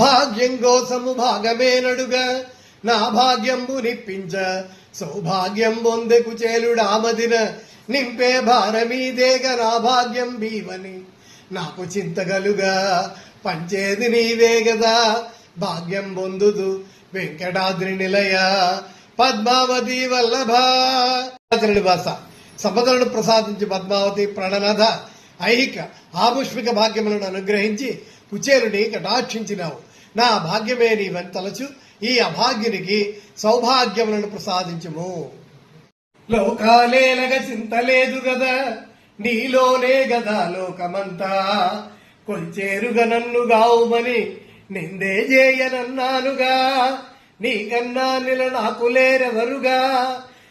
భాగ్యం కోసము భాగమేనడుగా నా భాగ్యంబు నిప్పించ. సౌభాగ్యం పొందెకు చేలుడామదిన నింపే భారమీదేగ నా భాగ్యం బీవని నాకు చింతగలుగా పంచేది నీవే గదా. భాగ్యం పొందుదు వెంకటాద్రి నిలయ. పద్మావతి వల్లభ. నివాస సంపదలను ప్రసాదించి పద్మావతి ప్రణనథ. ఐహిక ఆముష్మిక భాగ్యములను అనుగ్రహించి కుచేరుని కటాక్షించినావు. నా భాగ్యమే నీవని తలచు ఈ అభాగ్యునికి సౌభాగ్యములను ప్రసాదించుము. లోకాలేలగ చింతలేదు గదా నీలోనే గదా లోకమంతా. కొంచేరుగ నన్ను గావుమని నిందే చేయనన్నానుగా నీకన్నా నిల నాకు లేరెవరుగా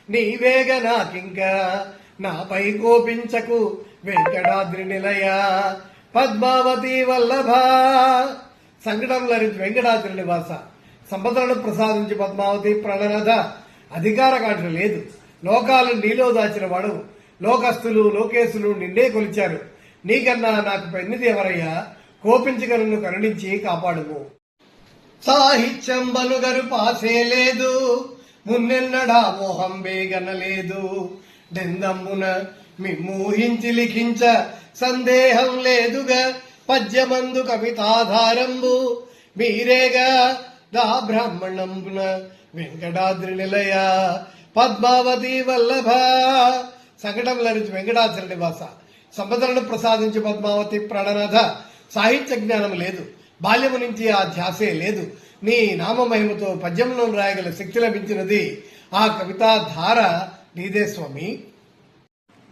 నీవేగ నాకింకా నాపై కోపించకు వెంకటాద్రి నిలయ పద్మావతి వల్లభ. సంకటం లరించి నివాస. సంపదలను ప్రసాదించి పద్మావతి ప్రణనద అధికార కాంక్ష లేదు. లోకాలను నీలో దాచిన వాడు. లోకస్తులు లోకేశులు నిన్నే కొలిచారు. నీకన్నా నాకు పెన్నిది ఎవరయ్యా? కోపించగలను కరుణించి కాపాడుము. సాహిత్యం బలుగరు పాసే లేదు. మున్నెన్నడా మోహం వేగనలేదు డెందమ్మున మిమ్మూహించి లిఖించ సందేహం లేదుగా. పద్యమందు కవితాధారంబు. మీరేగా దా బ్రాహ్మణంబున వెంకటాద్రి నిలయ. పద్మావతి వల్లభ. సంకటం నుంచి వెంకటాద్రి నివాస. సంపదలను ప్రసాదించి పద్మావతి ప్రణనథ. సాహిత్య జ్ఞానం లేదు. బాల్యము నుంచి ఆ ధ్యాసే లేదు. నీ నామమహిమతో పద్యంలో రాయగల శక్తి లభించినది. ఆ కవితా ధార నీదే స్వామి.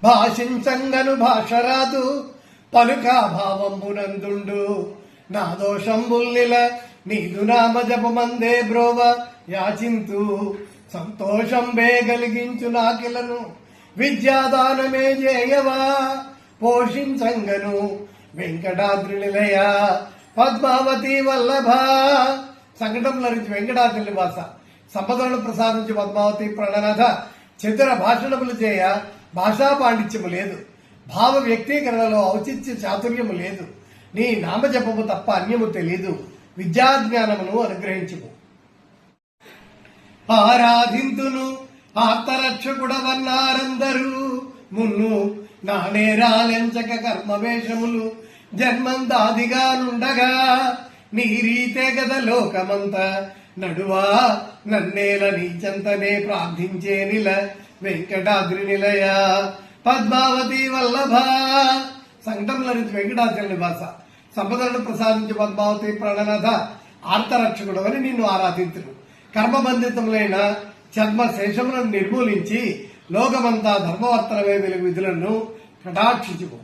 భాషించంగను భాషరాదు. పలుకాభావంబునందుండు నా దోషంబుల్నిల నీదు నామ జపమందే బ్రోవ యాచింతు. సంతోషం కలిగించు నాకిలను. విద్యాదానమే చేయవా పోషించంగను. వెంకటాద్రి నిలయ పద్మావతి వల్లభ. సంకటం నుంచి వెంకటాద్రి నివాస సంపదలను ప్రసాదించి పద్మావతి ప్రణనాథ చతుర భాషణములు చేయ. భాషా పాండిత్యము లేదు. భావ వ్యక్తీకరణలో ఔచిత్య చాతుర్యము లేదు. నీ నామజపము తప్ప అన్యము తెలీదు. విద్యాజ్ఞానమును అనుగ్రహించుము. ఆరాధింతును ఆత్మరక్షకుడవన్నారందరూ. మున్ను నానే రాలెంచక కర్మవేషములు జన్మందాదిగా నుండగా. నీ రీతే గద లోకమంతా నడువా నన్నేల నీచంతనే ప్రార్థించే నిల వెంకటాద్రి నిలయ. పద్మావతి వల్లభ. సంకటంలో నుంచి వెంకటాద్రి నివాస సంపదలను ప్రసాదించి పద్మావతి ప్రణనాథ. ఆర్తరక్షకుడు అని నిన్ను ఆరాధించను. కర్మబంధితములైన చర్మ శేషములను నిర్మూలించి లోకమంతా ధర్మవర్తనమే వెలుగు విధులను కటాక్షించుకో